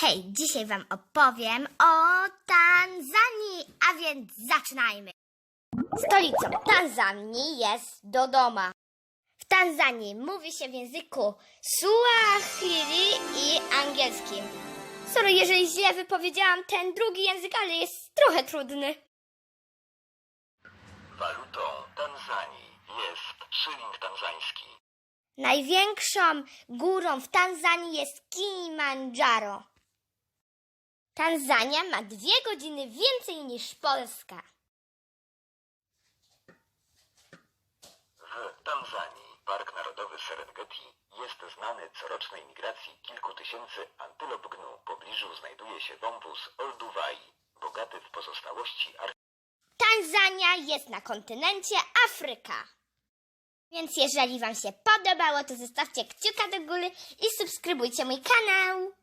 Hej, dzisiaj Wam opowiem o Tanzanii, a więc zaczynajmy. Stolicą Tanzanii jest Dodoma. W Tanzanii mówi się w języku Suahili i angielskim. Sorry, jeżeli źle wypowiedziałam ten drugi język, ale jest trochę trudny. Walutą Tanzanii jest szyling tanzański. Największą górą w Tanzanii jest Kilimandżaro. Tanzania ma dwie godziny więcej niż Polska. W Tanzanii Park Narodowy Serengeti jest znany corocznej migracji kilku tysięcy antylop gnu. W pobliżu znajduje się wąwóz Olduvai, bogaty w pozostałości ar... Tanzania jest na kontynencie Afryka. Więc jeżeli Wam się podobało, to zostawcie kciuka do góry i subskrybujcie mój kanał.